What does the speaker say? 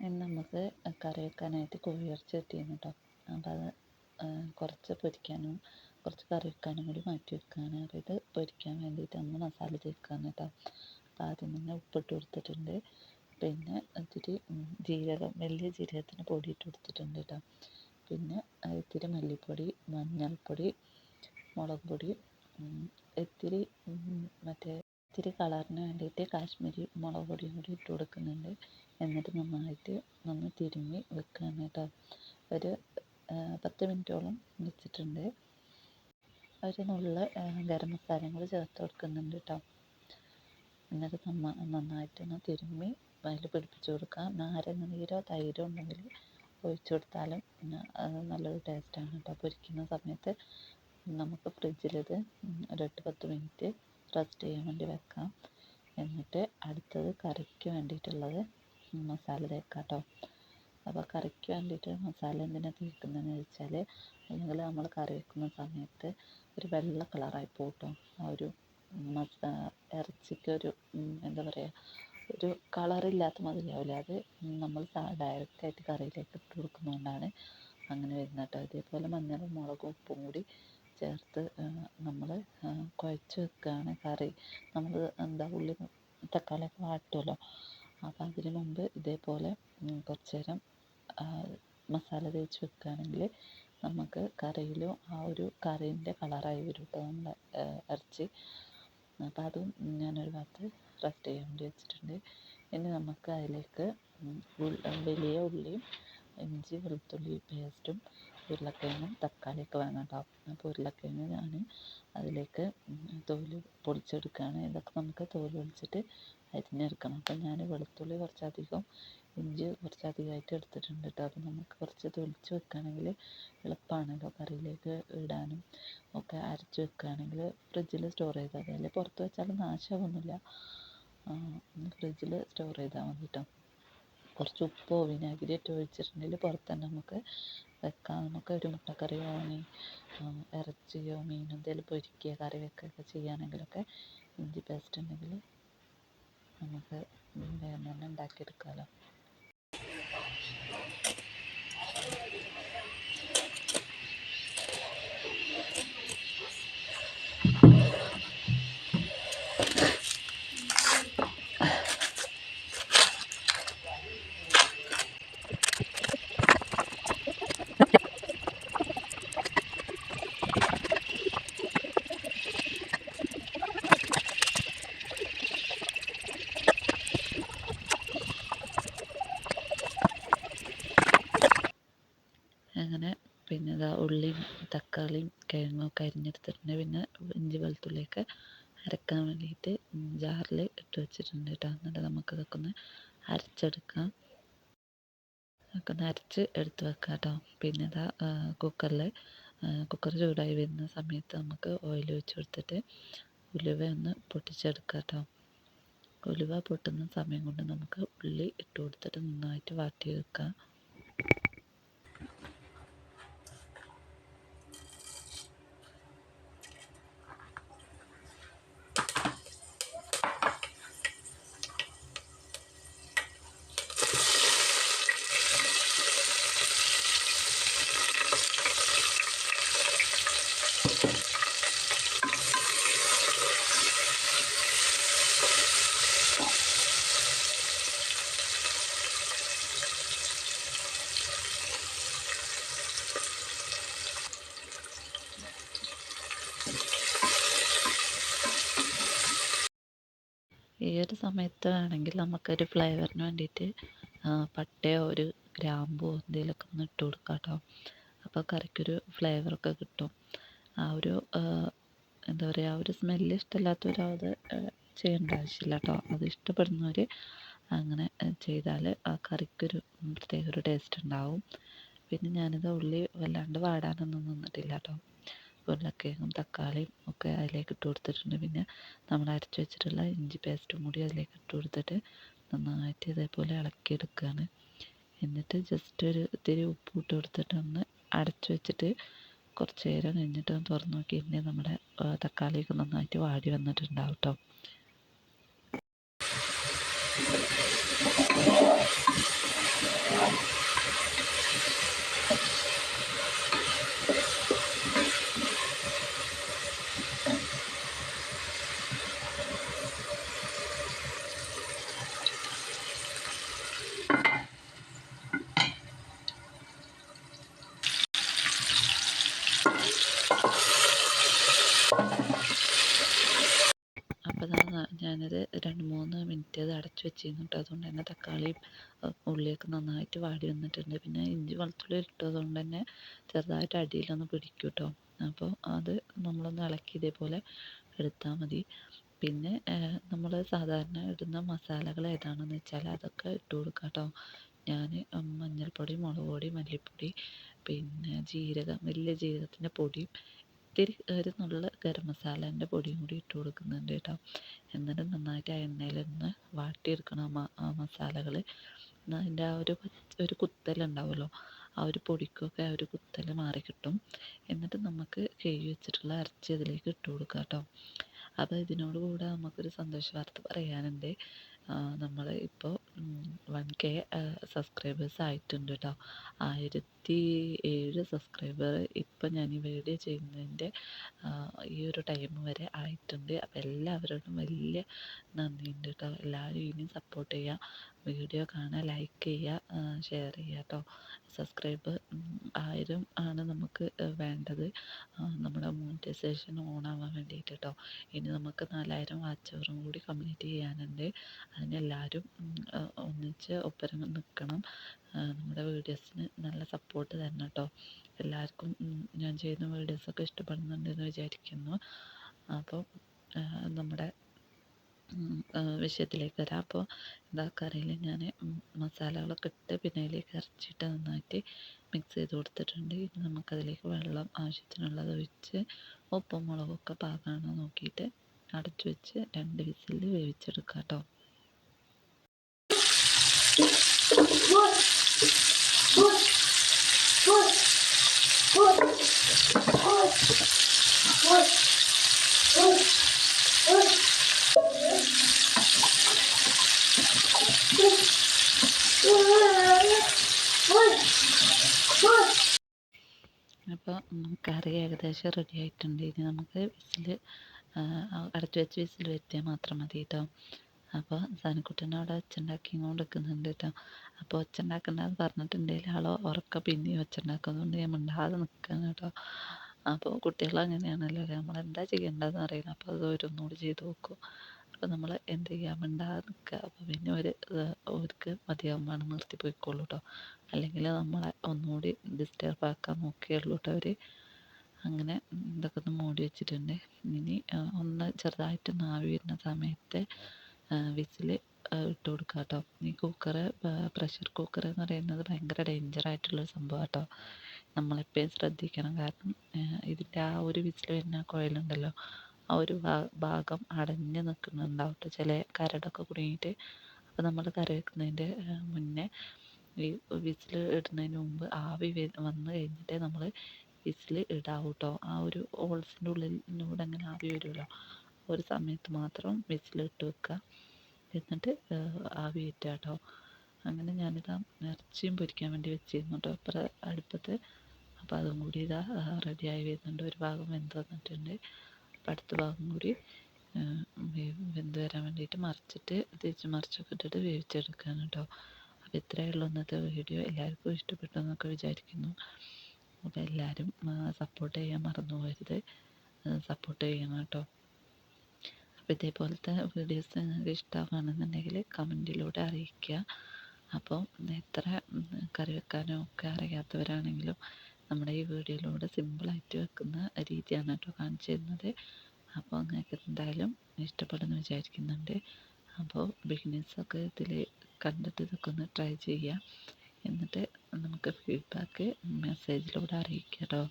ഇനി നമുക്ക് കറി വെക്കാനായിട്ട് കോഴിയിറച്ചി കിട്ടിയിരുന്നു കേട്ടോ അപ്പോൾ അത് കുറച്ച് പൊരിക്കാനും കുറച്ച് കറി വെക്കാനും കൂടി മാറ്റി വെക്കുകയാണ് അപ്പോൾ പൊരിക്കാൻ വേണ്ടിയിട്ട് ഒന്ന് മസാല ചേർക്കുകയാണ് കേട്ടോ അപ്പോൾ ആദ്യം തന്നെ ഉപ്പിട്ട് കൊടുത്തിട്ടുണ്ട്. പിന്നെ ഇത്തിരി ജീരകം വലിയ ജീരകത്തിന് പൊടി ഇട്ട് കൊടുത്തിട്ടുണ്ട് കേട്ടോ പിന്നെ ഇത്തിരി മല്ലിപ്പൊടി മഞ്ഞൾപ്പൊടി മുളക് പൊടി ഇത്തിരി മറ്റേ ഇത്തിരി കളറിന് വേണ്ടിയിട്ട് കാശ്മീരി മുളക് പൊടിയും കൂടി ഇട്ട് കൊടുക്കുന്നുണ്ട്. എന്നിട്ട് നന്നായിട്ട് ഒന്ന് തിരുമ്മി വെക്കുകയാണ് കേട്ടോ. ഒരു പത്ത് മിനിറ്റോളം വെച്ചിട്ടുണ്ട്. ഒരു നുള്ള ഗരം മസാലയും കൂടി ചേർത്ത് കൊടുക്കുന്നുണ്ട് കേട്ടോ. എന്നിട്ട് നന്നാ നന്നായിട്ടൊന്ന് തിരുമ്മി അതിൽ പിടിപ്പിച്ച് കൊടുക്കുക. നാരങ്ങ നീരോ തൈരോ ഉണ്ടെങ്കിൽ ഒഴിച്ച് കൊടുത്താലും നല്ലൊരു ടേസ്റ്റാണ് കേട്ടോ. പൊരിക്കുന്ന സമയത്ത് നമുക്ക് ഫ്രിഡ്ജിലിത് ഒരു എട്ട് പത്ത് മിനിറ്റ് റെസ്റ്റ് ചെയ്യാൻ വേണ്ടി വെക്കാം. എന്നിട്ട് അടുത്തത് കറിക്ക് വേണ്ടിയിട്ടുള്ളത് മസാല തേക്കാം കേട്ടോ അപ്പോൾ കറിക്ക് വേണ്ടിയിട്ട് മസാല എന്തിനാണ് തേക്കുന്നതെന്ന് വെച്ചാൽ അല്ലെങ്കിൽ നമ്മൾ കറി വെക്കുന്ന സമയത്ത് ഒരു വെള്ള കളറായി പോട്ടോ. ആ ഒരു മസാ ഇറച്ചിക്കൊരു എന്താ പറയുക ഒരു കളറില്ലാത്ത മാതിരിയാവില്ല അത് നമ്മൾ ഡയറക്റ്റായിട്ട് കറിയിലേക്ക് ഇട്ട് കൊടുക്കുന്നതുകൊണ്ടാണ് അങ്ങനെ വരുന്നത് കേട്ടോ. ഇതേപോലെ മഞ്ഞളും മുളകും ഉപ്പും കൂടി ചേർത്ത് നമ്മൾ കുഴച്ച് വെക്കുകയാണ് കറി. നമ്മൾ എന്താ ഉള്ളി തക്കാളിയൊക്കെ വാട്ടുമല്ലോ അപ്പോൾ അതിന് മുമ്പ് ഇതേപോലെ കുറച്ച് നേരം മസാല തേച്ച് വെക്കുകയാണെങ്കിൽ നമുക്ക് കറിയിലും ആ ഒരു കറീന്റെ കളറായി വരും കേട്ടോ നമ്മുടെ ഇറച്ചി അപ്പോൾ അതും ഞാനൊരു ഭാഗത്ത് റെസ്റ്റ് ചെയ്യാൻ വേണ്ടി വെച്ചിട്ടുണ്ട്. ഇനി നമുക്ക് അതിലേക്ക് വലിയ ഉള്ളിയും ഇഞ്ചി വെളുത്തുള്ളി പേസ്റ്റും ഉരുളക്കിഴങ്ങും തക്കാളിയൊക്കെ കേട്ടോ അപ്പോൾ ഉരുളക്കിഴങ്ങ് ഞാൻ അതിലേക്ക് തോൽ പൊളിച്ചെടുക്കുകയാണ് ഇതൊക്കെ നമുക്ക് തോൽ പൊളിച്ചിട്ട് അരിഞ്ഞെടുക്കണം. അപ്പം ഞാൻ വെളുത്തുള്ളി കുറച്ചധികം ഇഞ്ചി കുറച്ചധികമായിട്ട് എടുത്തിട്ടുണ്ട് കേട്ടോ നമുക്ക് കുറച്ച് തൊലിച്ച് വെക്കുകയാണെങ്കിൽ എളുപ്പമാണല്ലോ കറിയിലേക്ക് ഇടാനും ഒക്കെ അരച്ച് വെക്കുകയാണെങ്കിൽ ഫ്രിഡ്ജിൽ സ്റ്റോർ ചെയ്താൽ മതി. അല്ലെങ്കിൽ പുറത്ത് വെച്ചാലും നാശമൊന്നുമില്ല ഫ്രിഡ്ജിൽ സ്റ്റോർ ചെയ്താൽ മതി കേട്ടോ കുറച്ച് ഉപ്പോ വിനാഗിരിയൊക്കെ ഒഴിച്ചിട്ടുണ്ടെങ്കിൽ പുറത്ത് തന്നെ നമുക്ക് വെക്കാം. നമുക്ക് ഒരു മുട്ടക്കറിയോ ഇനി ഇറച്ചിയോ മീനോ എന്തെങ്കിലും പൊരിക്കുക കറി വെക്കുകയൊക്കെ ചെയ്യുകയാണെങ്കിലൊക്കെ ഇഞ്ചി പേസ്റ്റ് ഉണ്ടെങ്കിൽ നമുക്ക് വേഗം തന്നെ ഉണ്ടാക്കിയെടുക്കാമല്ലോ അങ്ങനെ പിന്നെ ഇതാ ഉള്ളിയും തക്കാളിയും കിഴങ്ങൊക്കെ അരിഞ്ഞെടുത്തിട്ടുണ്ട് പിന്നെ ഇഞ്ചി വെളുത്തുള്ളിയൊക്കെ അരക്കാൻ വേണ്ടിയിട്ട് ജാറിൽ ഇട്ട് വെച്ചിട്ടുണ്ട് കേട്ടോ. എന്നിട്ട് നമുക്ക് ഇതൊക്കെ ഒന്ന് അരച്ചെടുക്കാം. ഒക്കെ ഒന്ന് അരച്ച് എടുത്ത് വെക്കാം കേട്ടോ. പിന്നെ ഇതാ കുക്കറിൽ കുക്കർ ചൂടായി വരുന്ന സമയത്ത് നമുക്ക് ഓയിൽ ഒഴിച്ച് കൊടുത്തിട്ട് ഉലുവ ഒന്ന് പൊട്ടിച്ചെടുക്കാം കേട്ടോ. ഉലുവ പൊട്ടുന്ന സമയം കൊണ്ട് നമുക്ക് ഉള്ളി ഇട്ട് കൊടുത്തിട്ട് നന്നായിട്ട് വാട്ടി ഒരു സമയത്ത് വേണമെങ്കിലും നമുക്കൊരു ഫ്ലേവറിന് വേണ്ടിയിട്ട് പട്ടയോ ഒരു ഗ്രാമ്പോ എന്തെങ്കിലുമൊക്കെ ഒന്ന് ഇട്ട് കൊടുക്കാം കേട്ടോ അപ്പോൾ കറിക്കൊരു ഫ്ലേവറൊക്കെ കിട്ടും. ആ ഒരു എന്താ പറയുക ആ ഒരു സ്മെല്ല് ഇഷ്ടമില്ലാത്തവർ അത് ചെയ്യേണ്ട ആവശ്യമില്ല കേട്ടോ. അത് ഇഷ്ടപ്പെടുന്നവർ അങ്ങനെ ചെയ്താൽ ആ കറിക്കൊരു പ്രത്യേക ഒരു ടേസ്റ്റ് ഉണ്ടാവും. പിന്നെ ഞാനിത് ഉള്ളി വല്ലാണ്ട് വാടാനൊന്നും നിന്നിട്ടില്ല കേട്ടോ. ഉരുളക്കിഴങ്ങും തക്കാളിയും ഒക്കെ അതിലേക്ക് ഇട്ട് കൊടുത്തിട്ടുണ്ട്. പിന്നെ നമ്മൾ അരച്ച് വെച്ചിട്ടുള്ള ഇഞ്ചി പേസ്റ്റും കൂടി അതിലേക്ക് ഇട്ട് കൊടുത്തിട്ട് നന്നായിട്ട് ഇതേപോലെ ഇളക്കിയെടുക്കുകയാണ്. എന്നിട്ട് ജസ്റ്റ് ഒരു ഇത്തിരി ഉപ്പ് ഇട്ട് കൊടുത്തിട്ട് ഒന്ന് അടച്ച് വെച്ചിട്ട് കുറച്ച് നേരം കഴിഞ്ഞിട്ട് ഒന്ന് തുറന്ന് നോക്കിയിട്ടുണ്ടെങ്കിൽ നമ്മുടെ തക്കാളിയൊക്കെ നന്നായിട്ട് വാടി വന്നിട്ടുണ്ടാവും കേട്ടോ മറ്റേത് അടച്ചു വെച്ചിരുന്നു കേട്ടോ അതുകൊണ്ട് തന്നെ തക്കാളിയും ഉള്ളിയൊക്കെ നന്നായിട്ട് വാടി വന്നിട്ടുണ്ട്. പിന്നെ ഇഞ്ചി വെളുത്തുള്ളി ഇട്ടതുകൊണ്ട് തന്നെ ചെറുതായിട്ട് അടിയിലൊന്ന് പിടിക്കും കേട്ടോ അപ്പോൾ അത് നമ്മളൊന്ന് ഇളക്കി ഇതേപോലെ എടുത്താൽ മതി. പിന്നെ നമ്മൾ സാധാരണ ഇടുന്ന മസാലകൾ ഏതാണെന്ന് വെച്ചാൽ അതൊക്കെ ഇട്ട് കൊടുക്കുക കേട്ടോ ഞാൻ മഞ്ഞൾപ്പൊടി മുളക് പൊടി മല്ലിപ്പൊടി പിന്നെ ജീരകം വലിയ ജീരകത്തിന്റെ പൊടിയും ഇത്തിരി ഒരു നുള്ള ഗരം മസാലേന്റെ പൊടിയും കൂടി ഇട്ട് കൊടുക്കുന്നുണ്ട് കേട്ടോ. എന്നിട്ട് നന്നായിട്ട് ആ എണ്ണയിലൊന്ന് വാട്ടിയെടുക്കണം ആ മസാലകൾ അതിന്റെ ആ ഒരു ഒരു കുത്തലുണ്ടാവുമല്ലോ ആ ഒരു പൊടിക്കൊക്കെ ആ ഒരു കുത്തൽ മാറി കിട്ടും. എന്നിട്ട് നമുക്ക് കഴുകി വെച്ചിട്ടുള്ള ഇറച്ചി അതിലേക്ക് ഇട്ട് കൊടുക്കാം കേട്ടോ. അപ്പോൾ ഇതിനോട് കൂടെ നമുക്കൊരു സന്തോഷ വാർത്ത പറയാനുണ്ട് നമ്മൾ ഇപ്പോൾ വൺ കെ സബ്സ്ക്രൈബേഴ്സ് ആയിട്ടുണ്ട് കേട്ടോ ആയിരത്തി ഏഴ് സബ്സ്ക്രൈബർ ഇപ്പം ഞാൻ ഈ വീഡിയോ ചെയ്യുന്നതിന്റെ ഈ ഒരു ടൈം വരെ ആയിട്ടുണ്ട്. അപ്പോൾ എല്ലാവരോടും വലിയ നന്ദിയുണ്ട് കേട്ടോ. എല്ലാവരും ഇനിയും സപ്പോർട്ട് ചെയ്യുക വീഡിയോ കാണുക ലൈക്ക് ചെയ്യുക ഷെയർ ചെയ്യുക കേട്ടോ സബ്സ്ക്രൈബ് ആയിരം ആണ് നമുക്ക് വേണ്ടത്. നമ്മുടെ മോണിറ്റൈസേഷൻ ഓൺ ആവാൻ വേണ്ടിയിട്ട് കേട്ടോ ഇനി നമുക്ക് നാലായിരം വാച്ച് അവറും കൂടി കംപ്ലീറ്റ് ചെയ്യാനുണ്ട്. അതിനെല്ലാവരും ഒന്നിച്ച് ഒപ്പരം നിൽക്കണം നമ്മുടെ വീഡിയോസിന് നല്ല സപ്പോർട്ട് തരണം കേട്ടോ എല്ലാവർക്കും ഞാൻ ചെയ്യുന്ന വീഡിയോസൊക്കെ ഇഷ്ടപ്പെടുന്നുണ്ടെന്ന് വിചാരിക്കുന്നു. അപ്പോൾ നമ്മുടെ വിഷയത്തിലേക്ക് വരാം. അപ്പോൾ എന്താ കറിയിൽ ഞാൻ മസാലകളൊക്കെ ഇട്ട് പിന്നെ അതിലേക്ക് ഇറച്ചിയിട്ട് നന്നായിട്ട് മിക്സ് ചെയ്ത് കൊടുത്തിട്ടുണ്ട്. ഇനി നമുക്കതിലേക്ക് വെള്ളം ആവശ്യത്തിനുള്ളത് ഒഴിച്ച് ഉപ്പും മുളകൊക്കെ പാകമാണോ നോക്കിയിട്ട് അടച്ചു വെച്ച് രണ്ട് വിസിൽ വേവിച്ചെടുക്കാം കേട്ടോ. അപ്പോൾ കറി ഏകദേശം റെഡി ആയിട്ടുണ്ട്. ഇനി നമുക്ക് വിസിൽ അടച്ചു വെച്ച് വിസിൽ വരുത്തിയാൽ മാത്രം മതി കേട്ടോ അപ്പോൾ സാനിക്കുട്ടൻ അവിടെ ഒച്ചുണ്ടാക്കി കൊണ്ട് നിൽക്കുന്നുണ്ട് കേട്ടോ അപ്പോൾ ഒച്ചുണ്ടാക്കണ്ടെന്ന് പറഞ്ഞിട്ടുണ്ടെങ്കിൽ ആൾ ഉറക്കം പിന്നെയും ഒച്ചുണ്ടാക്കുന്നതുകൊണ്ട് ഞാൻ മിണ്ടാതെ നിൽക്കുകയാണ് കേട്ടോ അപ്പോൾ കുട്ടികൾ അങ്ങനെയാണല്ലോ. നമ്മൾ എന്താ ചെയ്യേണ്ടതെന്ന് അറിയില്ല. അപ്പോൾ അത് ഓരോന്നുകൂടി ചെയ്ത് നോക്കും. അപ്പോൾ നമ്മൾ എന്ത് ചെയ്യുക മിണ്ടാതെ നിൽക്കുക അപ്പോൾ പിന്നെ ഒരു അവർക്ക് മതിയാവുമ്പോൾ നിർത്തി പോയിക്കോളൂ കേട്ടോ അല്ലെങ്കിൽ നമ്മളെ ഒന്നുകൂടി ഡിസ്റ്റർബ് ആക്കാൻ നോക്കിയുള്ളൂ കേട്ടോ അവർ അങ്ങനെ ഇതൊക്കെ ഒന്ന് മൂടി വെച്ചിട്ടുണ്ട്. ഇനി ഒന്ന് ചെറുതായിട്ട് നാവി വരുന്ന സമയത്ത് വിസിൽ ഇട്ട് കൊടുക്കുക കേട്ടോ ഈ കുക്കർ പ്രഷർ കുക്കർ എന്ന് പറയുന്നത് ഭയങ്കര ഡേഞ്ചർ ആയിട്ടുള്ളൊരു സംഭവം കേട്ടോ നമ്മളെപ്പോഴും ശ്രദ്ധിക്കണം. കാരണം ഇതിന്റെ ആ ഒരു വിസിൽ വരുന്ന കുഴലുണ്ടല്ലോ ആ ഒരു ഭാഗം അടഞ്ഞ് നിൽക്കുന്നുണ്ടാവും കേട്ടോ ചില കരടൊക്കെ കുടുങ്ങിയിട്ട് അപ്പോൾ നമ്മൾ കറി വെക്കുന്നതിന്റെ മുന്നേ ഈ വിസിൽ ഇടുന്നതിന് മുമ്പ് ആവി വന്ന് കഴിഞ്ഞിട്ടേ നമ്മൾ വിസിൽ ഇടാവൂ കേട്ടോ ആ ഒരു ഹോൾസിന്റെ ഉള്ളിലൂടെ അങ്ങനെ ആവി വരുമല്ലോ ഒരു സമയത്ത് മാത്രം വിസിൽ ഇട്ട് വെക്കുക. എന്നിട്ട് ആവി കയറ്റുക കേട്ടോ. അങ്ങനെ ഞാനിതാ ഇറച്ചിയും പൊരിക്കാൻ വേണ്ടി വെച്ചിരുന്നു കേട്ടോ. അപ്പുറം അടുപ്പത്ത്. അപ്പോൾ അതും കൂടി ഇതാ റെഡിയായി വരുന്നുണ്ട്. ഒരു ഭാഗം വെന്ത് വന്നിട്ടുണ്ട്. അടുത്ത ഭാഗം കൂടി വെന്ത് വരാൻ വേണ്ടിയിട്ട് മറിച്ചിട്ട് തിരിച്ച് മറിച്ചൊക്കെ ഇട്ടിട്ട് വേവിച്ചെടുക്കുകയാണ് കേട്ടോ അപ്പോൾ ഇത്രയേ ഉള്ളൂ ഇന്നത്തെ വീഡിയോ. എല്ലാവർക്കും ഇഷ്ടപ്പെട്ടു എന്നൊക്കെ വിചാരിക്കുന്നു. അപ്പോൾ എല്ലാവരും സപ്പോർട്ട് ചെയ്യാൻ മറന്നു പോകരുത് സപ്പോർട്ട് ചെയ്യണം കേട്ടോ അപ്പോൾ ഇതേപോലത്തെ വീഡിയോസ് നിങ്ങൾക്ക് ഇഷ്ടമാണെന്നുണ്ടെങ്കിൽ കമന്റിലൂടെ അറിയിക്കുക. അപ്പോൾ എത്ര കറി വെക്കാനോ ഒക്കെ അറിയാത്തവരാണെങ്കിലും നമ്മുടെ ഈ വീഡിയോയിലൂടെ സിമ്പിളായിട്ട് വെക്കുന്ന രീതിയാണ് കേട്ടോ കാണിച്ചു തരുന്നത് അപ്പോൾ നിങ്ങൾക്ക് എന്തായാലും ഇഷ്ടപ്പെടുമെന്ന് വിചാരിക്കുന്നുണ്ട്. അപ്പോൾ ബിഗിനേഴ്സൊക്കെ ഇതിൽ കണ്ടിട്ട് ഇതൊക്കെ ഒന്ന് ട്രൈ ചെയ്യുക. എന്നിട്ട് നമുക്ക് ഫീഡ്ബാക്ക് മെസ്സേജിലൂടെ അറിയിക്കാം കേട്ടോ.